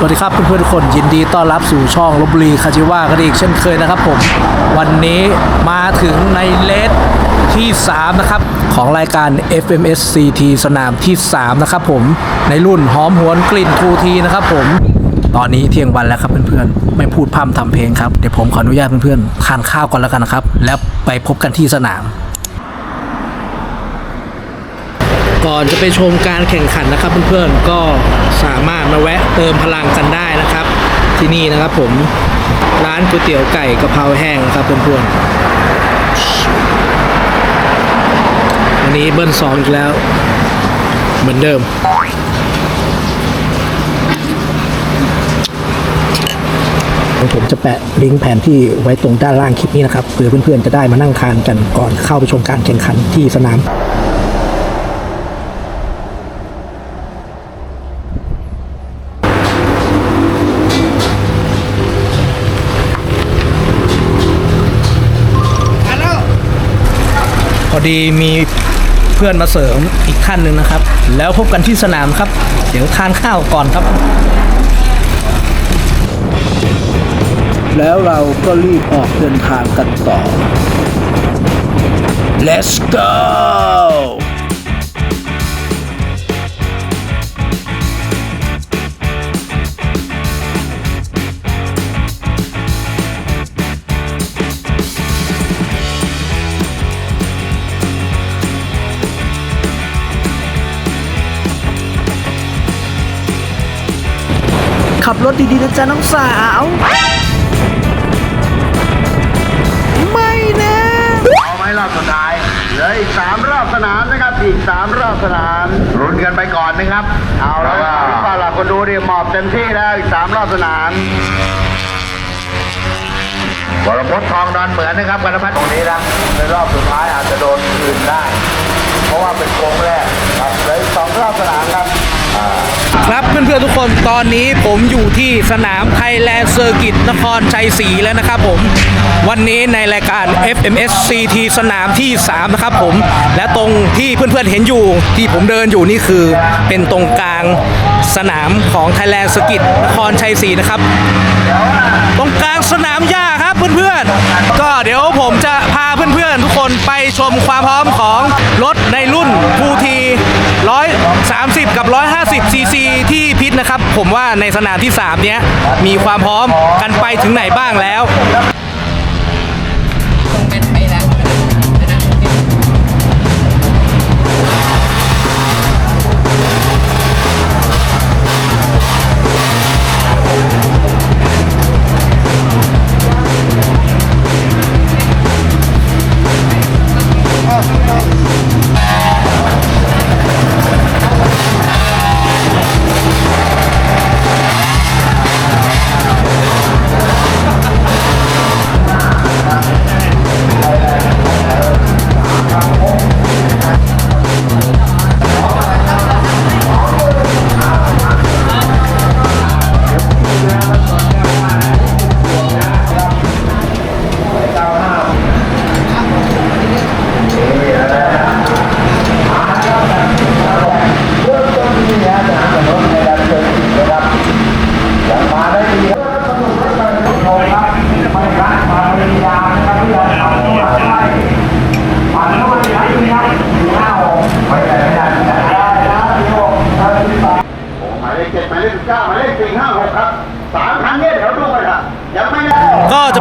สวัสดีครับเพื่อนๆทุกคนยินดีต้อนรับสู่ช่องลบบุรีคาจิว่ากันอีกเช่นเคยนะครับผม วันนี้มาถึงในเลสที่ 3 นะครับ ของรายการ FMS CT สนามที่ 3 นะครับผมในรุ่นหอมหวนกลิ่นทูทีนะครับผม ตอนนี้เที่ยงวันแล้วครับเพื่อนๆ ไม่พูดพร่ำทำเพลงครับ เดี๋ยวผมขออนุญาตเพื่อนๆทานข้าวก่อนแล้วกันนะครับ แล้วไปพบกันที่สนาม ก่อนจะไปชมการแข่งขันนะครับเพื่อนๆก็สามารถมาแวะ เติมพลังกันได้นะครับ ที่นี่นะครับผมร้านก๋วยเตี๋ยวไก่กะเพราแห้งนะครับเพื่อนๆวันนี้เบิ้ลสองอีกแล้ว เหมือนเดิมผมจะแปะลิงก์แผนที่ไว้ตรงด้านล่างคลิปนี้นะครับเพื่อเพื่อนๆจะได้มานั่งทานกันก่อนเข้าไปชมการแข่งขันที่สนาม อดีมีเพื่อนมาเสริมอีกท่านหนึ่งนะครับ แล้วพบกันที่สนามครับ เดี๋ยวทานข้าวก่อนครับ แล้วเราก็รีบออกเดินทางกันต่อ let's go รถดีๆนะจ๊ะน้องสาว ไม่นะ เอาไหมรอบสุดท้ายเหลืออีกสามรอบสนามนะครับ อีกสามรอบสนามลุ้นกันไปก่อนนะครับ เอาแล้วก็ล่ะคนดูดิหมอบเต็มที่แล้วอีกสามรอบสนามวรพจน์ทองดอนเหมือนนะครับกันพัฒน์ตรงนี้นะในรอบสุดท้ายอาจจะโดนคืนได้ เพราะว่าเป็นโค้งแรกครับเหลืออีกสองรอบสนามครับ ครับเพื่อนๆทุกคนตอนนี้ผมอยู่ที่สนามไทยแลนด์เซอร์กิตนครชัยศรีแล้วนะครับผม วันนี้ในรายการ FMS CT สนามที่ 3 นะครับผม และตรงที่เพื่อนๆเห็นอยู่ที่ผมเดินอยู่นี่คือเป็นตรงกลางสนามของไทยแลนด์เซอร์กิตนครชัยศรีนะครับ ตรงกลางสนามหญ้าครับเพื่อนๆ ก็เดี๋ยวผมจะพาเพื่อนๆทุกคนไปชมความพร้อมของรถในรุ่น 2T 130 กับ 150 cc ที่พิษนะครับ ผมว่าในสนามที่ 3 เนี้ยมีความพร้อมกันไปถึงไหนบ้างแล้ว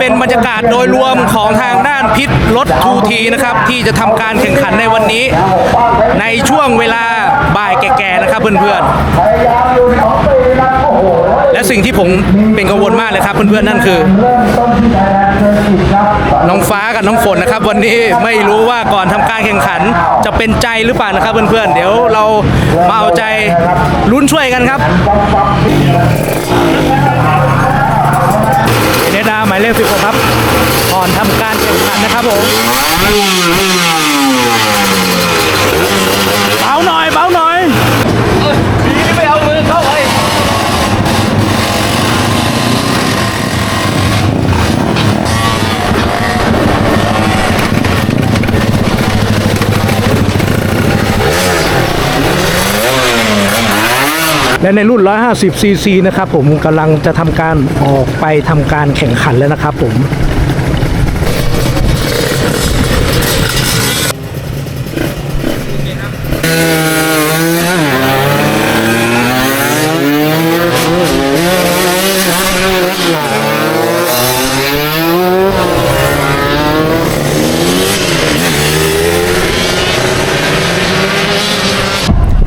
เป็นบรรยากาศโดยรวมของทางด้านพิษรถ 2T นะครับที่จะทำการแข่งขันในวันนี้ ในช่วงเวลาบ่ายแก่ๆนะครับเพื่อนๆพยายามอยู่สองปีนะโอ้โหและสิ่งที่ผมเป็นกังวลมากเลยครับเพื่อนๆนั่นคือเริ่มต้นที่ไทยแลนด์เซอร์กิตครับน้องฟ้ากับน้องฝนนะครับ วันนี้ไม่รู้ว่าก่อนทำการแข่งขันจะเป็นใจหรือเปล่านะครับเพื่อนๆเดี๋ยวเรามาเอาใจลุ้นช่วยกันครับ และในรุ่น 150ซีซีนะครับผมกำลังจะทำการออกไปทำการแข่งขันแล้วนะครับผม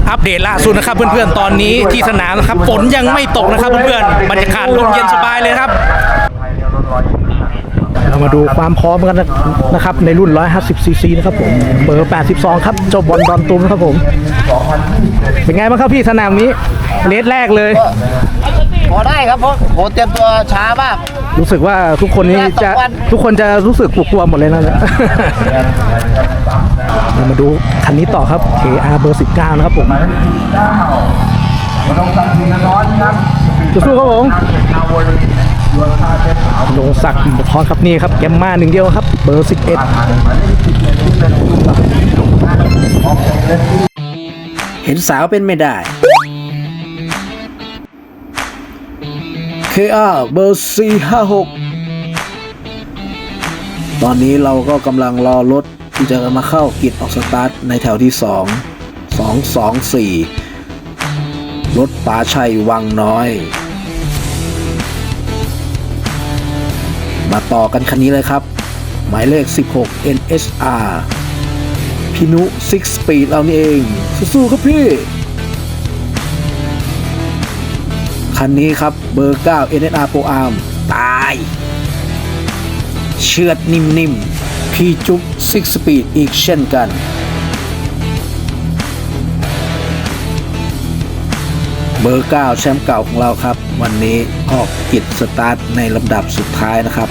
อัปเดตล่า สุดนะครับเพื่อนๆ ตอนนี้ที่สนามนะครับฝนยังไม่ตกนะครับเพื่อนๆบรรยากาศลมเย็นสบายเลยครับ เรามาดูความพร้อมกันนะครับในรุ่น 150 ซีซีนะครับผมเบอร์ 82 ครับเจ้าบอลดอนตุมครับผม เป็นไงบ้างครับพี่สนามนี้เลสแรกเลย พอได้ครับเพราะโหเตรียมตัวช้ามาก รู้สึกว่าทุกคนนี้จะสองวันทุกคนจะรู้สึกกลัวๆหมดเลยนะ เนี่ยเรามาดูคันนี้ต่อครับ KR เบอร์ 19 นะครับผมสู้ๆครับผมลงศักดิ์พรครับนี่ครับแกมมาหนึ่งเดียวครับ เบอร์ 11 เห็นสาวเป็นไม่ได้ KR เบอร์ 456 ตอนนี้เราก็กำลังรอรถ ที่จะมาเข้ากิจออกสตาร์ทในแถวที่ 2 224 รถป๋าชัยวังน้อย มาต่อกันคันนี้เลยครับ หมายเลข 16 NSR พินุ 6 Speed เรานี่เอง สู้ๆครับพี่ คันนี้ครับเบอร์ 9 NSR Pro Arm ตาย เชือดนิ่มๆ พี่จุ๊บ6 Speed อีกเช่นกัน เบอร์ 9 แชมป์เก่าของเราครับ วันนี้ออกกิจสตาร์ทในลำดับสุดท้ายนะครับ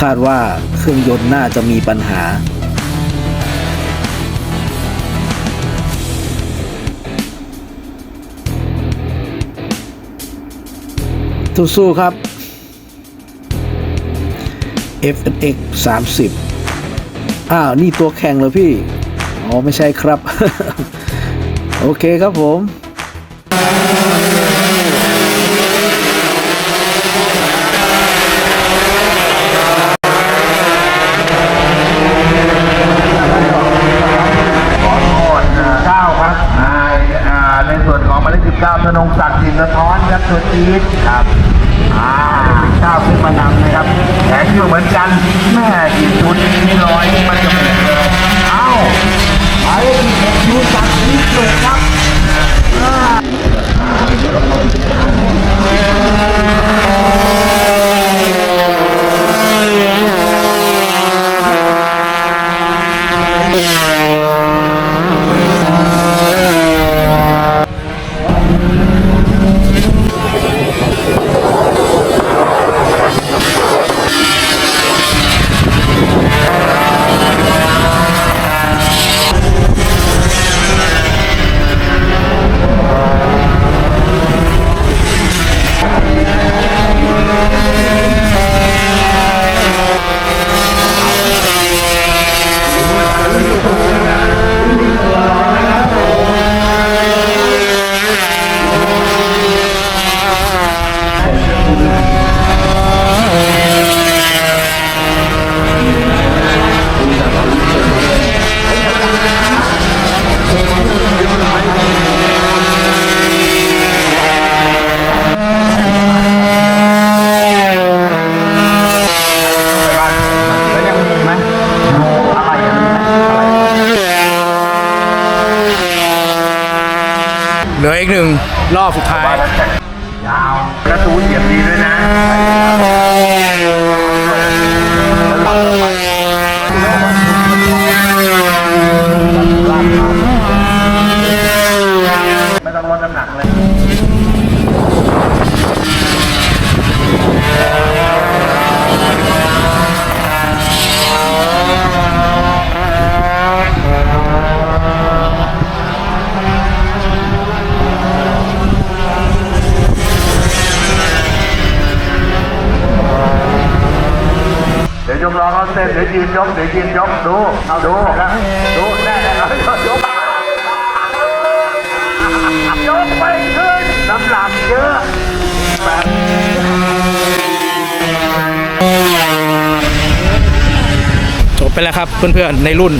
คาดว่าเครื่องยนต์น่าจะมีปัญหาสู้ๆครับ FNX 30 อ้าว นี่ตัวแข่งเหรอพี่ อ๋อ ไม่ใช่ครับ โอเคครับผมเก้าครับอ่าอ่าในส่วนของหมายเลขสิบเก้าธนงศักดิ์สินสะท้อนครับตัวจี๊ดครับอ่าสิบเก้าขึ้นมานำนะครับแข็งอยู่เหมือนกันแม่กีชุดนี่ร้อยนี่มันจะเป็นเลยเอ้าหมายเลขสิบเอ็ดชูศักดิ์นิสุขครับ แล้วยังมีไหมอะไรอะมีไหม เหลืออีกหนึ่งรอบสุดท้าย ยาวประตูเหยียบดีด้วยนะ กรองเขาเต้นเดี๋ยืนยกเดี๋ยืนยกดูเอาดูนะดูแน่แล้วยกยกไปขึ้นน้ำหลักเยอะแบบจบไปแล้วครับเพื่อนๆ ในรุ่น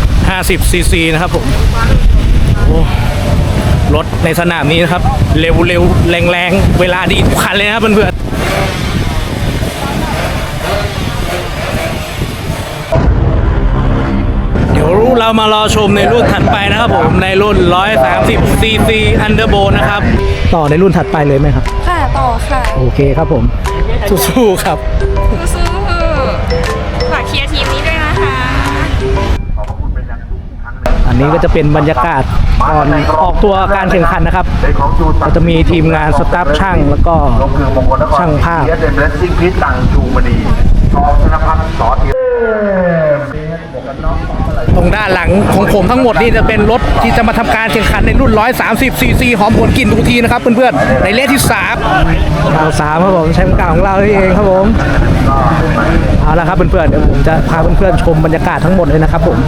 150ซีซีนะครับผมรถในสนามนี้นะครับ เร็วๆ แรงๆ เวลาดีทุกคันเลยนะเพื่อนๆ เดี๋ยวเรามารอชมในรุ่นถัดไปนะครับผมในรุ่น 130 cc Underbo นะครับ ต่อในรุ่นถัดไปเลยไหมครับ ค่ะต่อค่ะโอเคครับผมสู้ๆครับสู้ๆฝากเชียร์ทีมนี้ด้วยนะคะ อันนี้ก็จะเป็นบรรยากาศก่อนออกตัวการแข่งขันนะครับก็จะมีทีมงานสตาฟช่างแล้วก็ลงคือมงคลนครช่างภาพเอสเอ็มเลสซิ่งพิษตังจูมณีชอธนพัฒน์สอเทียม ตรงด้านหลังของผมทั้งหมดนี่จะเป็นรถที่จะมาทำการแข่งขันในรุ่น 130 ซีซีหอมหวนกลิ่นทุกทีนะครับเพื่อนๆ ในเลขที่3ข่าสามครับผมแชมป์เก่าของเรานี่เองครับผมเอาละครับเพื่อนๆเดี๋ยวผมจะพาเพื่อนๆชมบรรยากาศทั้งหมดเลยนะครับผม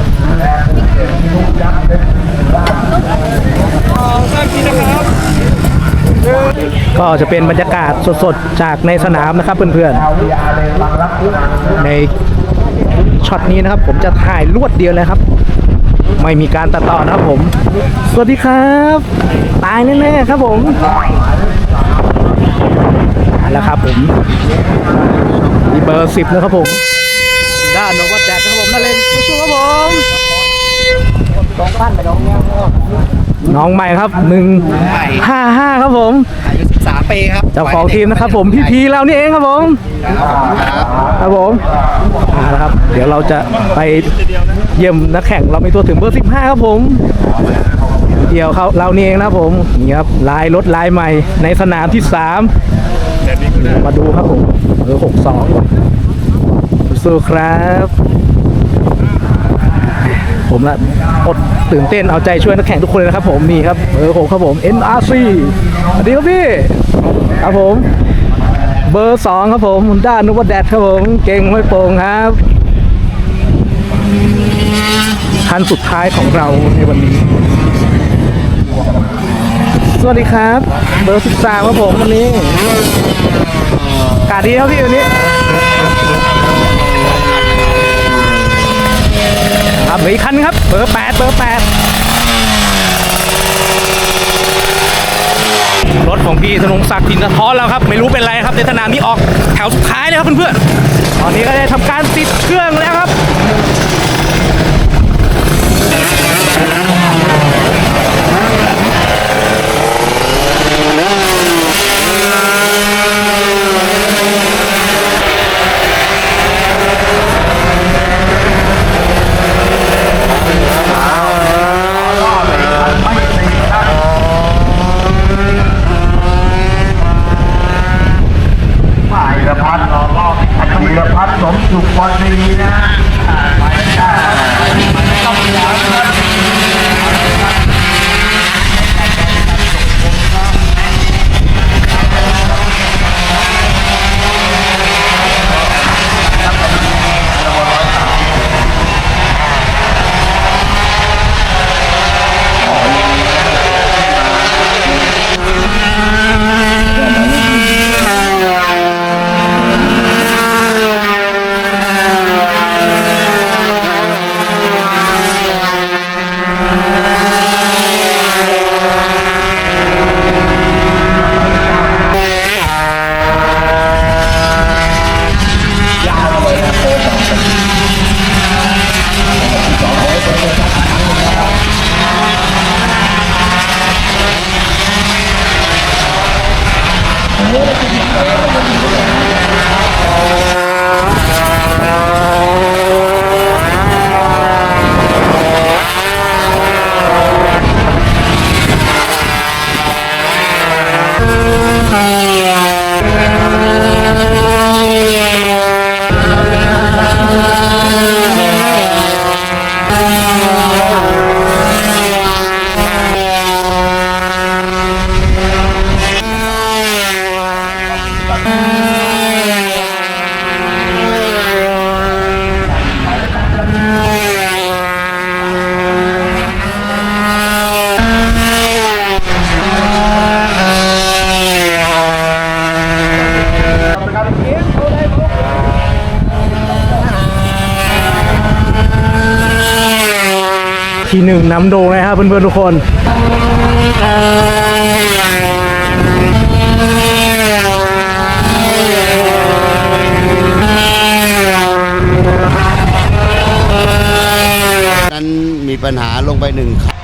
ก็จะเป็นบรรยากาศสดๆ จากในสนามนะครับเพื่อนๆ ใน ช็อตนี้นะครับ ผมจะถ่ายรวดเดียวเลยครับ ไม่มีการตัดต่อนะครับผม สวัสดีครับ ตายแน่ๆครับผมเอาละครับผมมีเบอร์สิบนะครับผม ด้านโนวัตแดดนะครับผมนั่นเลยสู้ครับผมน้องใหม่ครับหนึ่งห้าห้าครับผม อายุ13ปีครับเจ้าของทีมนะครับผมพี่พีเรานี่เองครับผมครับผมเอาละครับ เดี๋ยวเราจะไปเยี่ยมนักแข่งเรามีตัวถึงเบอร์15ครับผมเดี๋ยวเขาเรานี่เองนะครับผมนี่ครับลายรถลายใหม่ในสนามที่3มาดูครับผมเบอร์62สู้ครับ ผมละอดตื่นเต้นเอาใจช่วยนักแข่งทุกคนเลยนะครับผมนี่ครับเบอร์หกครับผม NRC สวัสดีครับพี่ครับผม เบอร์สองครับผมด้านนุวัดแดดครับผมเก่งไม่โป่งครับคันสุดท้ายของเราในวันนี้ สวัสดีครับ เบอร์สิบสามครับผมวันนี้กาดีครับพี่วันนี้ ครับเหลืออีกคันครับเบอร์แปดเบอร์แปดรถของพี่ธนงศักดิ์จินท้อนแล้วครับ ไม่รู้เป็นไรครับในสนามนี้ออกแถวสุดท้ายเลยครับเพื่อนๆตอนนี้ก็ได้ทำการติดเครื่องแล้วครับ Música นึ่งนำโด่งเลยครับเพื่อนๆทุกคนนั้นมีปัญหาลงไปหนึ่งคัน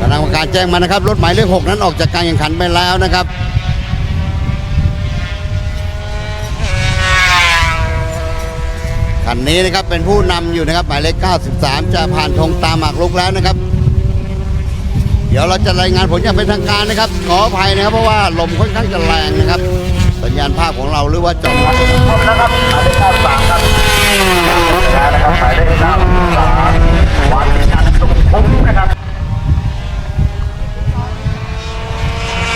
คณะกรรมการแจ้งมานะครับ รถหมายเลขหกนั้นออกจากการแข่งขันไปแล้วนะครับ คันนี้นะครับเป็นผู้นำอยู่นะครับหมายเลข 93 จะผ่านธงตามหมากรุกแล้วนะครับ เดี๋ยวเราจะรายงานผลอย่างเป็นทางการนะครับ ขออภัยนะครับ เพราะว่าลมค่อนข้างจะแรงนะครับ สัญญาณภาพของเราหรือว่าจอครบแล้วครับหมายเลข93ครับนะครับหมายเลข93วันจันทร์สุขคุ้มนะครับ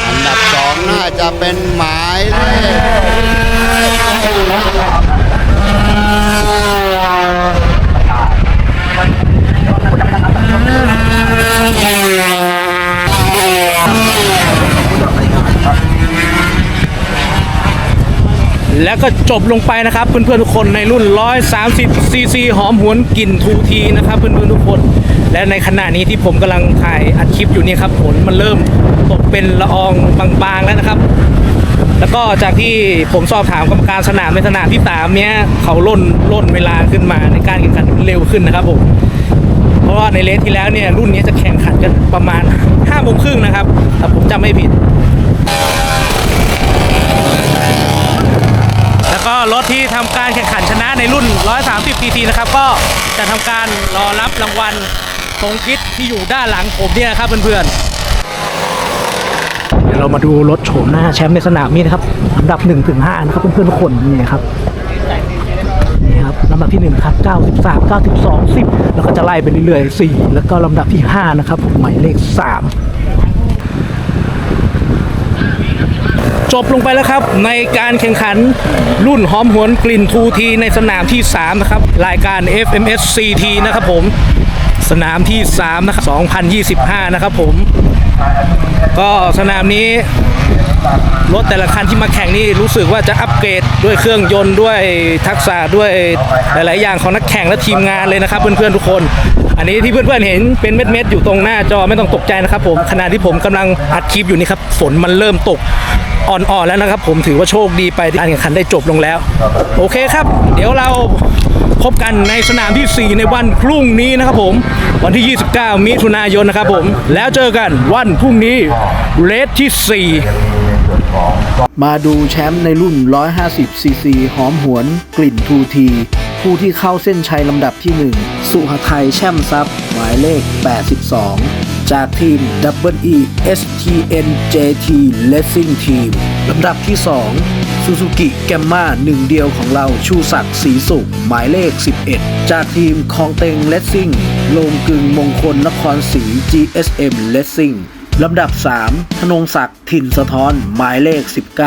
อันดับสองน่าจะเป็นหมายเลข แล้วก็จบลงไปนะครับเพื่อนๆทุกคนในรุ่น 130 ซีซีหอมหวนกลิ่นทูทีนะครับเพื่อนๆทุกคน และในขณะนี้ที่ผมกำลังถ่ายอัดคลิปอยู่เนี่ยครับผลมันเริ่มตกเป็นละอองบางๆแล้วนะครับ แล้วก็จากที่ผมสอบถามกรรมการสนามในสนามที่สามเนี้ยเขาล่นล่นเวลาขึ้นมาในการแข่งขันเร็วขึ้นนะครับผมเพราะว่าในเลสที่แล้วเนี่ยรุ่นนี้จะแข่งขันกันประมาณ5้าโมงครึ่งนะครับถ้าผมจำไม่ผิด แล้วก็รถที่ทำการแข่งขันชนะในรุ่น 130 cc นะครับก็จะทำการรอรับรางวัลธงคิดที่อยู่ด้านหลังผมเนี่ยครับเพื่อนๆ เรามาดูรถโฉมหน้าแชมป์ในสนามนี้นะครับลำดับ1ถึง5นะครับเพื่อนๆทุกคนนี่ครับนี่ครับลำดับที่1ครับ93 92 10 แล้วก็จะไล่ไปเรื่อยๆ 4 แล้วก็ลำดับที่5นะครับผมหมายเลข 3 จบลงไปแล้วครับในการแข่งขันรุ่นหอมหวนกลิ่นทูทีในสนามที่ 3 นะครับ รายการ FMS CT นะครับผมสนามที่ 3 นะครับ 2025 นะครับผม ก็สนามนี้รถแต่ละคันที่มาแข่งนี่รู้สึกว่าจะอัปเกรดด้วยเครื่องยนต์ด้วยทักษะด้วยหลาย ๆ อย่างของนักแข่งและทีมงานเลยนะครับเพื่อน ๆ ทุกคน อันนี้ที่เพื่อน ๆ เห็นเป็นเม็ด ๆ อยู่ตรงหน้าจอไม่ต้องตกใจนะครับผมขณะที่ผมกำลังอัดคลิปอยู่นี่ครับฝนมันเริ่มตกอ่อน ๆ แล้วนะครับผมถือว่าโชคดีไปที่การแข่งขันได้จบลงแล้ว โอเคครับ เดี๋ยวเรา พบกันในสนามที่ 4 ในวันพรุ่งนี้นะครับผม วันที่ 29 มิถุนายนนะครับผม แล้วเจอกันวันพรุ่งนี้เลสที่ 4 มาดูแชมป์ในรุ่น 150 ซีซีหอมหวน กลิ่นทูที ผู้ที่เข้าเส้นชัยลำดับที่ 1 สุหทัยแช่มทรัพย์หมายเลข 82จากทีม WE STN JT Racing Team ลำดับที่ 2 ซูซูกิแกมมาหนึ่งเดียวของเราชูศักดิ์ศรีสุข หมายเลข 11 จากทีมคองเต็งเลสซิ่งโลงกึงมงคลนครศรี GSM Racing ลำดับ 3 ธนงศักดิ์ถิ่นสะท้อน หมายเลข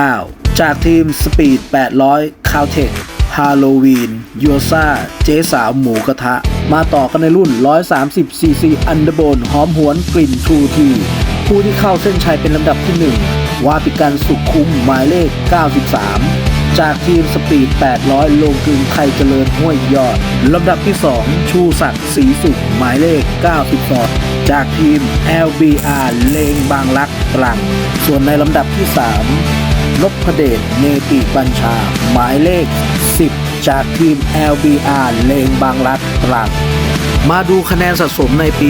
19 จากทีมสปีด 800 คาวเทคฮาโลวีนยูซ่า เจ๊สาวหมูกระทะ มาต่อกันในรุ่น 130ซีซีอันเดอร์โบนหอมหวนกลิ่นทูที ผู้ที่เข้าเส้นชัยเป็นลำดับที่ 1 วาปิกันสุขคุ้มหมายเลข 93 จากทีมสปีด 800 ลงกึงไทยเจริญห้วยยอด ลำดับที่ 2 ชูศักดิ์ศรีสุขหมายเลข 92 จากทีม LBR เลงบางรักตรัง ส่วนในลำดับที่ 3นพเดชเนติบัญชา หมายเลข 10 จากทีม LBR เลงบางรักตรังมาดูคะแนนสะสมในปี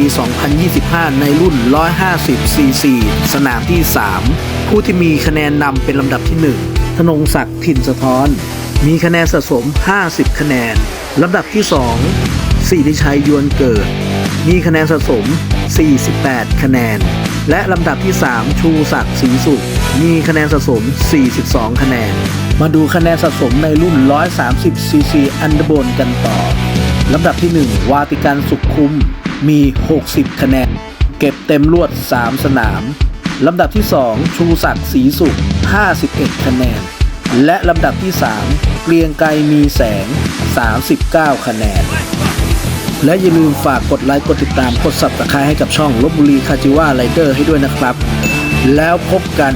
2025 ในรุ่น 150 cc สนามที่ 3 ผู้ที่มีคะแนนนำเป็นลำดับที่ 1 ธนงศักดิ์ถิ่นสะท้อน มีคะแนนสะสม 50 คะแนน ลำดับที่ 2สิริชัยยวนเกิด มีคะแนนสะสม 48 คะแนน และลำดับที่ 3 ชูศักดิ์ศรีสุข มีคะแนนสะสม 42 คะแนน มาดูคะแนนสะสมในรุ่น 130 cc อันดอร์โบนกันต่อ ลำดับที่ 1 วาติกันสุขคุ้ม มี 60 คะแนน เก็บเต็มลวด 3 สนาม ลำดับที่ 2 ชูศักดิ์ศรีสุข 51 คะแนน และลำดับที่ 3 เกรียงไกรมีแสง 39 คะแนน และอย่าลืมฝากกดไลค์กดติดตามกด subscribe ให้กับช่องลบบุรีคาจิว่าไรเดอร์ให้ด้วยนะครับ แล้วพบกัน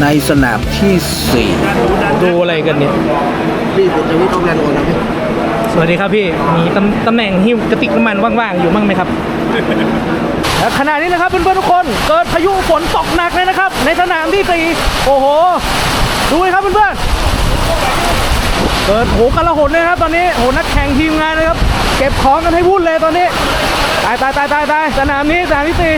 ในสนามที่ 4 ดูอะไรกันเนี่ยพี่จะวิต้องแรงโอนนะพี่สวัสดีครับพี่ มีตำตำแหน่งหิ้วกระติกน้ำมันว่างๆ อยู่บ้างไหมครับ และขณะนี้นะครับเพื่อนๆทุกคนเกิดพายุฝนตกหนักเลยนะครับ ในสนามที่สี่โอ้โห ดูเลยครับเพื่อนๆเกิดโหกระหนเลยนะครับ ตอนนี้โหนักแข่งทีมงานนะครับ เก็บของกันให้วุ่นเลยตอนนี้ ตายตายตายตายตายสนามนี้สนามที่สี่